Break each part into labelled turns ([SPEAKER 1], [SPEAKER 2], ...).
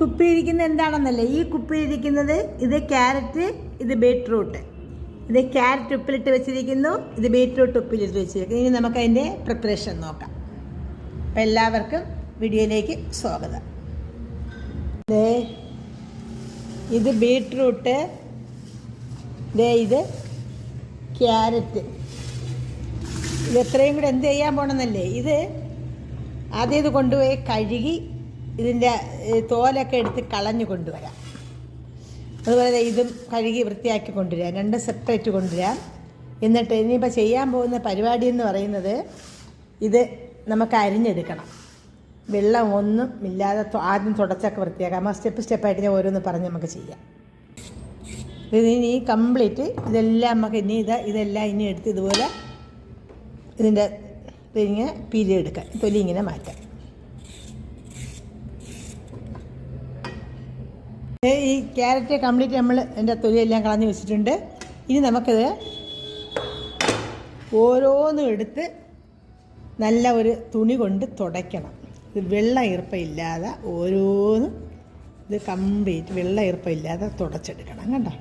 [SPEAKER 1] കുപ്പിയിരിക്കുന്നത് എന്താണെന്നല്ലേ? ഈ കുപ്പിയിരിക്കുന്നത് ഇത് ക്യാരറ്റ് ഇത് ബീട്രൂട്ട് ഇത് ക്യാരറ്റ് ഉപ്പിലിട്ട് വെച്ചിരിക്കുന്നു ഇത് ബീട്രൂട്ട് ഉപ്പിലിട്ട് വെച്ചിരിക്കുന്നു. ഇനി നമുക്ക് അതിന്റെ പ്രിപ്പറേഷൻ നോക്കാം. അപ്പം എല്ലാവർക്കും വീഡിയോയിലേക്ക് സ്വാഗതം. ദേ ഇത് ബീട്രൂട്ട് ദേ ഇത് ക്യാരറ്റ് ഇത് എത്രയും കൂടെ എന്ത് ചെയ്യാൻ പോകണമെന്നല്ലേ ഇത് ആദ്യം ഇത് കൊണ്ടുപോയി കഴുകി ഇതിന്റെ തോലൊക്കെ എടുത്ത് കളഞ്ഞു കൊണ്ടുവരാം. അതുപോലെ ഇതും കഴുകി വൃത്തിയാക്കി കൊണ്ടുവരാം. രണ്ട് സെപ്പറേറ്റ് കൊണ്ടുവരാം. എന്നിട്ട് ഇനിയിപ്പോൾ ചെയ്യാൻ പോകുന്ന പരിപാടി എന്ന് പറയുന്നത് ഇത് നമുക്ക് അരിഞ്ഞെടുക്കണം. വെള്ളം ഒന്നും ഇല്ലാതെ ആദ്യം തുടച്ചൊക്കെ വൃത്തിയാക്കാം. ആ സ്റ്റെപ്പ് സ്റ്റെപ്പായിട്ട് ഞാൻ ഓരോന്ന് പറഞ്ഞ് നമുക്ക് ചെയ്യാം. ഇത് ഇനി കംപ്ലീറ്റ് ഇതെല്ലാം നമുക്ക് ഇനി ഇത് ഇതെല്ലാം ഇനി എടുത്ത് ഇതുപോലെ ഇതിന്റെ ഇതിങ്ങനെ പീലി എടുക്കാം തൊലി ഇങ്ങനെ മാറ്റാം. ഈ ക്യാരറ്റ് കംപ്ലീറ്റ് നമ്മൾ എന്റെ തൊലിയെല്ലാം കളഞ്ഞ് വെച്ചിട്ടുണ്ട്. ഇനി നമുക്കത് ഓരോന്നും എടുത്ത് നല്ല ഒരു തുണി കൊണ്ട് തുടയ്ക്കണം. ഇത് വെള്ള ഈർപ്പമില്ലാതെ ഓരോന്നും ഇത് കംപ്ലീറ്റ് വെള്ള ഈർപ്പമില്ലാതെ തുടച്ചെടുക്കണം കണ്ടോ?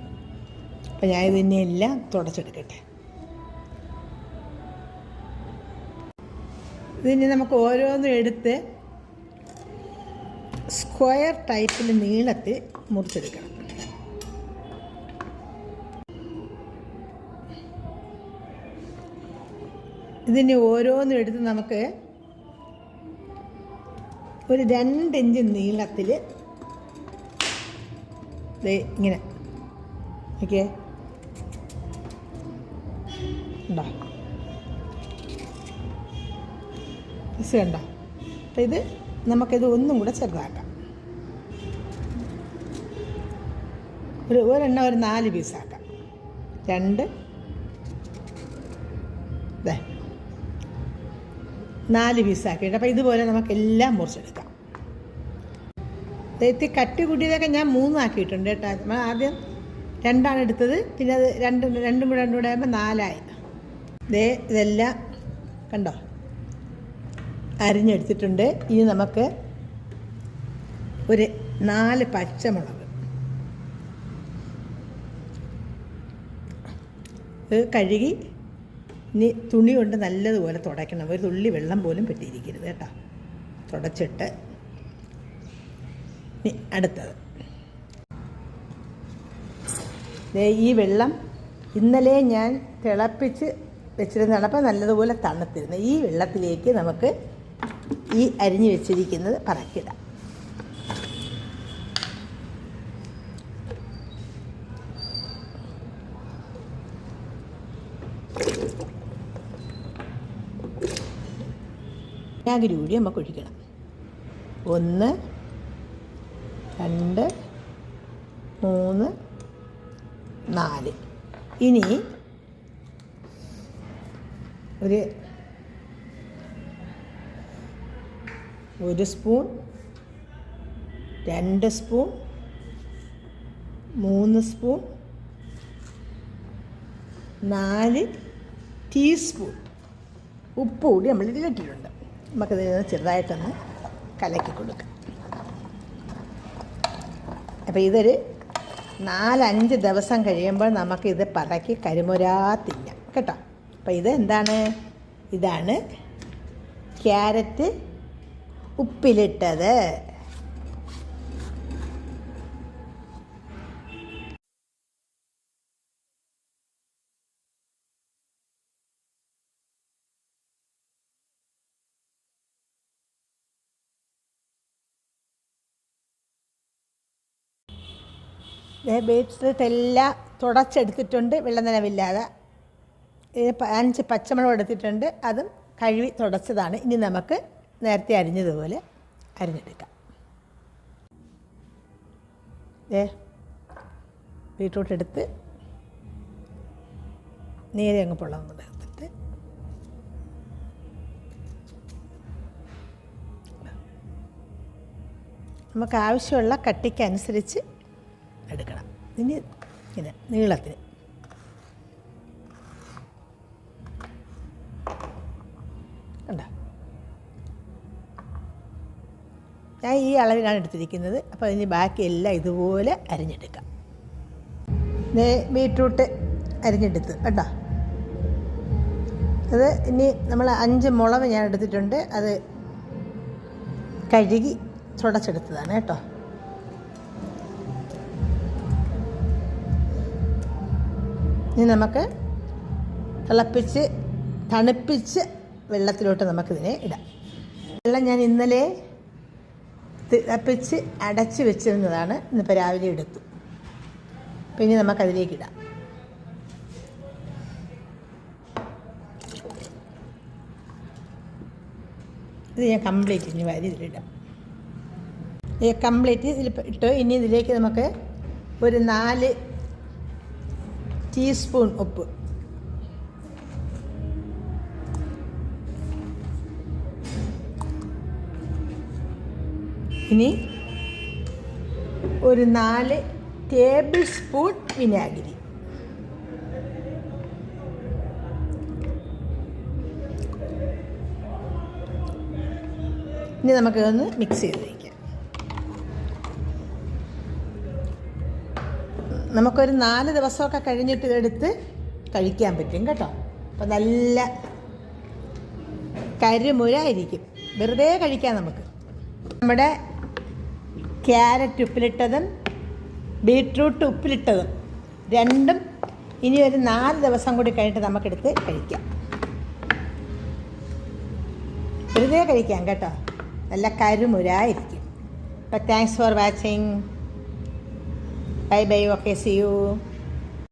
[SPEAKER 1] അപ്പം ഞാൻ ഇതിനെ എല്ലാം തുടച്ചെടുക്കട്ടെ. ഇതിന് നമുക്ക് ഓരോന്നും എടുത്ത് സ്ക്വയർ ടൈപ്പിൽ നീളത്തിൽ മുറിച്ചെടുക്കണം. ഇതിന് ഓരോന്നും എടുത്ത് നമുക്ക് ഒരു രണ്ട് ഇഞ്ച് നീളത്തിൽ ഇങ്ങനെ. ഓക്കെ. ഉണ്ടോ പീസ് കണ്ടോ? അപ്പം ഇത് നമുക്കിത് ഒന്നും കൂടെ ചെറുതാക്കാം. ഒരു ഒരെണ്ണം ഒരു നാല് പീസാക്കാം രണ്ട്. ദേ. നാല് പീസാക്കിയിട്ട് അപ്പോൾ ഇതുപോലെ നമുക്ക് എല്ലാം മുറിച്ചെടുക്കാം ഇത്തി കട്ടി കൂട്ടിയതൊക്കെ ഞാൻ മൂന്നാക്കിയിട്ടുണ്ട് കേട്ടോ. നമ്മൾ ആദ്യം രണ്ടാണ് എടുത്തത് പിന്നെ അത് രണ്ട് രണ്ടും കൂടെ രണ്ടും കൂടെ ആകുമ്പോൾ നാലായി. ദേ ഇതെല്ലാം കണ്ടോ? അരിഞ്ഞെടുത്തിട്ടുണ്ട്. ഇനി നമുക്ക് ഒരു നാല് പച്ചമുളക് ഇത് കഴുകി ഇനി തുണി കൊണ്ട് നല്ലതുപോലെ തുടയ്ക്കണം. ഒരു തുള്ളി വെള്ളം പോലും പറ്റിയിരിക്കരുത് കേട്ടോ. തുടച്ചിട്ട് ഇനി അടുത്തത്. ഈ വെള്ളം ഇന്നലെ ഞാൻ തിളപ്പിച്ച് വെച്ചിരുന്നതാണ്. അപ്പോൾ നല്ലതുപോലെ തണുത്തിരുന്നു. ഈ വെള്ളത്തിലേക്ക് നമുക്ക് ഈ അരിഞ്ഞു വെച്ചിരിക്കുന്നത് പറക്കിടാം. വിനാഗിരി കൂടി നമുക്ക് ഒഴിക്കണം. ഒന്ന് രണ്ട് മൂന്ന് നാല്. ഇനി ഒരു ഒരു സ്പൂൺ രണ്ട് സ്പൂൺ മൂന്ന് സ്പൂൺ നാല് ടീസ്പൂൺ ഉപ്പ് കൂടി നമ്മൾ ഇതിലിട്ടിട്ടുണ്ട് നമുക്കിത് ചെറുതായിട്ടൊന്ന് കലക്കി കൊടുക്കാം. അപ്പോൾ ഇതൊരു നാലഞ്ച് ദിവസം കഴിയുമ്പോൾ നമുക്കിത് പറക്കി കരിമുരാ തിന്നാം കേട്ടോ? അപ്പോൾ ഇത് എന്താണ്? ഇതാണ് ക്യാരറ്റ് ഉപ്പിലിട്ടത്. ബീറ്റ്റൂട്ട് എല്ലാം തുടച്ചെടുത്തിട്ടുണ്ട് വെള്ളം നനവില്ലാതെ. ഇതിന് അഞ്ച് പച്ചമുളക് എടുത്തിട്ടുണ്ട് അതും കഴുകി തുടച്ചതാണ്. ഇനി നമുക്ക് നേരത്തെ അരിഞ്ഞതുപോലെ അരിഞ്ഞെടുക്കാം. ഏ ബീട്രൂട്ട് എടുത്ത് നേരെ അങ്ങ് പൊള്ളം കൊണ്ട് എടുത്തിട്ട്. നമുക്ക് ആവശ്യമുള്ള കട്ടിക്കനുസരിച്ച് ഇനി ഇങ്ങനെ നീളത്തിന്. ഞാൻ ഈ അളവിലാണ് എടുത്തിരിക്കുന്നത്. അപ്പോൾ അതിന് ബാക്കിയെല്ലാം ഇതുപോലെ അരിഞ്ഞെടുക്കാം. ബീട്രൂട്ട് അരിഞ്ഞെടുത്ത് കേട്ടോ അത് ഇനി നമ്മൾ അഞ്ച് മുളക് ഞാൻ എടുത്തിട്ടുണ്ട്. അത് കഴുകി തുടച്ചെടുത്തതാണ് കേട്ടോ. ഇനി നമുക്ക് തിളപ്പിച്ച് തണുപ്പിച്ച് വെള്ളത്തിലോട്ട് നമുക്കിതിനെ ഇടാം. വെള്ളം ഞാൻ ഇന്നലെ തിളപ്പിച്ച് അടച്ച് വെച്ചിരുന്നതാണ്. ഇന്നിപ്പോൾ രാവിലെ എടുത്തു. പിന്നെ നമുക്കതിലേക്ക് ഇടാം. ഇത് ഞാൻ കംപ്ലീറ്റ് ഇനി വരി ഇതിലിടാം. ഈ കംപ്ലീറ്റ് ഇതിൽ ഇട്ട്. ഇനി ഇതിലേക്ക് നമുക്ക് ഒരു നാല് ടീസ്പൂൺ ഉപ്പ്. ഇനി ഒരു നാല് ടേബിൾ സ്പൂൺ വിനാഗിരി. ഇനി നമുക്കതൊന്ന് മിക്സ് ചെയ്ത് വയ്ക്കാം നമുക്കൊരു നാല് ദിവസമൊക്കെ കഴിഞ്ഞിട്ട് എടുത്ത് കഴിക്കാൻ പറ്റും കേട്ടോ. അപ്പം നല്ല കരിമുരായിരിക്കും. വെറുതെ കഴിക്കാം നമുക്ക്. നമ്മുടെ ക്യാരറ്റ് ഉപ്പിലിട്ടതും ബീട്രൂട്ട് ഉപ്പിലിട്ടതും രണ്ടും ഇനി ഒരു നാല് ദിവസം കൂടി കഴിഞ്ഞിട്ട് നമുക്കെടുത്ത് കഴിക്കാം. വെറുതെ കഴിക്കാം കേട്ടോ. നല്ല കരുമുരായിരിക്കും. അപ്പം thanks for watching Bye-bye. Okay, see you.